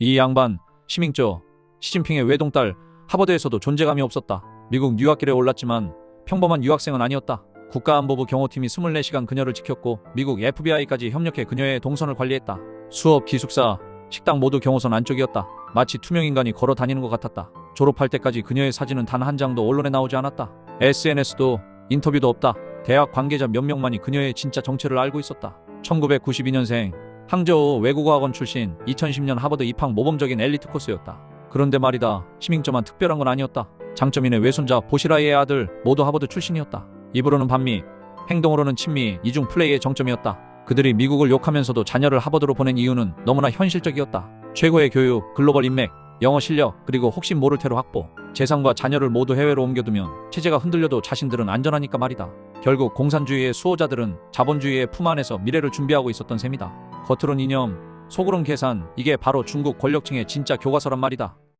이 양반 시밍쩌 시진핑의 외동딸 하버드에서도 존재감이 없었다. 미국 유학길에 올랐지만 평범한 유학생은 아니었다. 국가안보부 경호팀이 24시간 그녀를 지켰고 미국 FBI까지 협력해 그녀의 동선을 관리했다. 수업, 기숙사, 식당 모두 경호선 안쪽이었다. 마치 투명 인간이 걸어 다니는 것 같았다. 졸업할 때까지 그녀의 사진은 단 한 장도 언론에 나오지 않았다. SNS도 인터뷰도 없다. 대학 관계자 몇 명만이 그녀의 진짜 정체를 알고 있었다. 1992년생 항저우 외국어학원 출신 2010년 하버드 입학 모범적인 엘리트 코스였다. 그런데 말이다. 시민점만 특별한 건 아니었다. 장점인의 외손자 보시라이의 아들 모두 하버드 출신이었다. 입으로는 반미, 행동으로는 친미, 이중 플레이의 정점이었다. 그들이 미국을 욕하면서도 자녀를 하버드로 보낸 이유는 너무나 현실적이었다. 최고의 교육, 글로벌 인맥, 영어 실력, 그리고 혹시 모를 테러 확보. 재산과 자녀를 모두 해외로 옮겨두면 체제가 흔들려도 자신들은 안전하니까 말이다. 결국 공산주의의 수호자들은 자본주의의 품 안에서 미래를 준비하고 있었던 셈이다. 겉으론 이념, 속으론 계산, 이게 바로 중국 권력층의 진짜 교과서란 말이다.